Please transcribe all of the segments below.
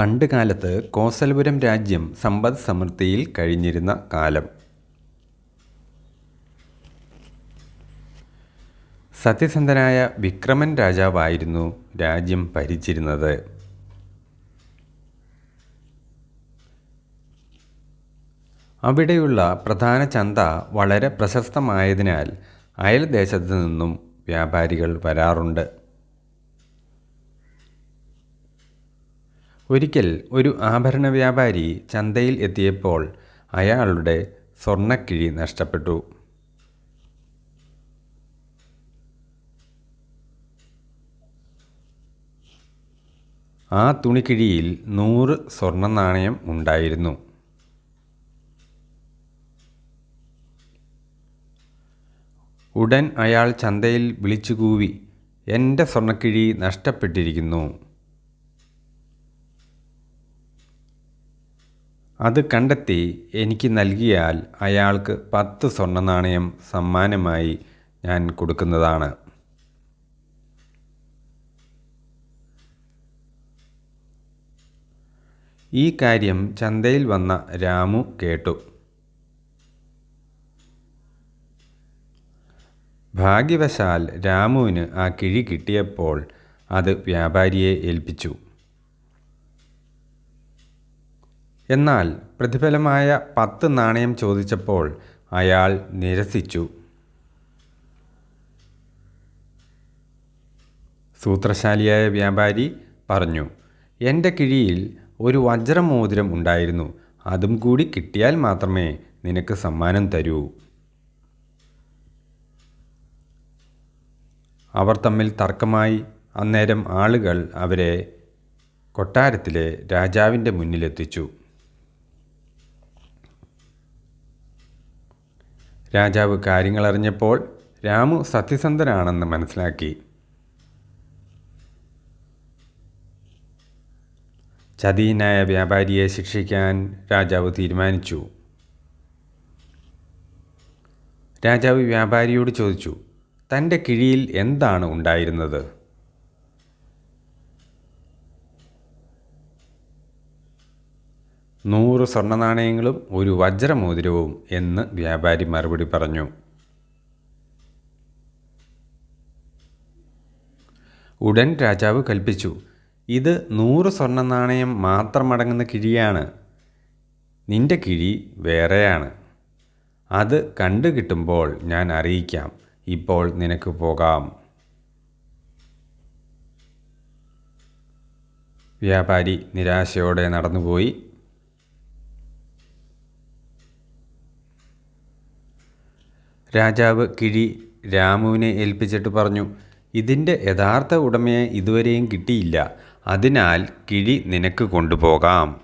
പണ്ട് കാലത്ത് കോസൽപുരം രാജ്യം സമ്പദ് സമൃദ്ധിയിൽ കഴിഞ്ഞിരുന്ന കാലം. സത്യസന്ധനായ വിക്രമൻ രാജാവായിരുന്നു രാജ്യം ഭരിച്ചിരുന്നത്. അവിടെയുള്ള പ്രധാന ചന്ത വളരെ പ്രശസ്തമായതിനാൽ അയൽദേശത്തു നിന്നും വ്യാപാരികൾ വരാറുണ്ട്. ഒരിക്കൽ ഒരു ആഭരണ വ്യാപാരി ചന്തയിൽ എത്തിയപ്പോൾ അയാളുടെ സ്വർണക്കിഴി നഷ്ടപ്പെട്ടു. ആ തുണിക്കിഴിയിൽ നൂറ് സ്വർണ നാണയം ഉണ്ടായിരുന്നു. ഉടൻ അയാൾ ചന്തയിൽ വിളിച്ചുകൂവി എന്റെ സ്വർണക്കിഴി നഷ്ടപ്പെട്ടിരിക്കുന്നു. അത് കണ്ടെത്തി എനിക്ക് നൽകിയാൽ അയാൾക്ക് പത്ത് സ്വർണ നാണയം സമ്മാനമായി ഞാൻ കൊടുക്കുന്നതാണ്. ഈ കാര്യം ചന്തയിൽ വന്ന രാമു കേട്ടു. ഭാഗ്യവശാൽ രാമുവിന് ആ കിഴി കിട്ടിയപ്പോൾ അത് വ്യാപാരിയെ ഏൽപ്പിച്ചു. എന്നാൽ പ്രതിഫലമായ പത്ത് നാണയം ചോദിച്ചപ്പോൾ അയാൾ നിരസിച്ചു. സൂത്രശാലിയായ വ്യാപാരി പറഞ്ഞു എന്റെ കിഴിയിൽ ഒരു വജ്രമോതിരം ഉണ്ടായിരുന്നു. അതും കൂടി കിട്ടിയാൽ മാത്രമേ നിനക്ക് സമ്മാനം തരൂ. അവർ തമ്മിൽ തർക്കമായി. അന്നേരം ആളുകൾ അവരെ കൊട്ടാരത്തിലെ രാജാവിന്റെ മുന്നിലെത്തിച്ചു. രാജാവ് കാര്യങ്ങളറിഞ്ഞപ്പോൾ രാമു സത്യസന്ധനാണെന്ന് മനസ്സിലാക്കി. ചതിയനായ വ്യാപാരിയെ ശിക്ഷിക്കാൻ രാജാവ് തീരുമാനിച്ചു. രാജാവ് വ്യാപാരിയോട് ചോദിച്ചു തന്റെ കിഴിയിൽ എന്താണ് ഉണ്ടായിരുന്നത്? നൂറ് സ്വർണ നാണയങ്ങളും ഒരു വജ്രമോതിരവും എന്ന് വ്യാപാരി മറുപടി പറഞ്ഞു. ഉടൻ രാജാവ് കൽപ്പിച്ചു ഇത് നൂറ് സ്വർണ നാണയം മാത്രമടങ്ങുന്ന കിഴിയാണ്. നിന്റെ കിഴി വേറെയാണ്. അത് കണ്ടു കിട്ടുമ്പോൾ ഞാൻ അറിയിക്കാം. ഇപ്പോൾ നിനക്ക് പോകാം. വ്യാപാരി നിരാശയോടെ നടന്നുപോയി. രാജാവ് കിഴി രാമുവിനെ ഏൽപ്പിച്ചിട്ട് പറഞ്ഞു ഇതിന്റെ യഥാർത്ഥ ഉടമയെ ഇതുവരെയും കിട്ടിയില്ല. അതിനാൽ കിഴി നിനക്ക് കൊണ്ടുപോകാം.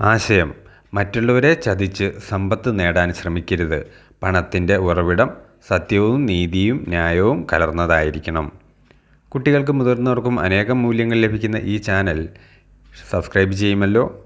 ആശയം മറ്റുള്ളവരെ ചതിച്ച് സമ്പത്ത് നേടാൻ ശ്രമിക്കരുത്. പണത്തിന്റെ ഉറവിടം സത്യവും നീതിയും ന്യായവും കലർന്നതായിരിക്കണം. കുട്ടികൾക്കും മുതിർന്നവർക്കും അനേകം മൂല്യങ്ങൾ ലഭിക്കുന്ന ഈ ചാനൽ സബ്സ്ക്രൈബ് ചെയ്യുമല്ലോ.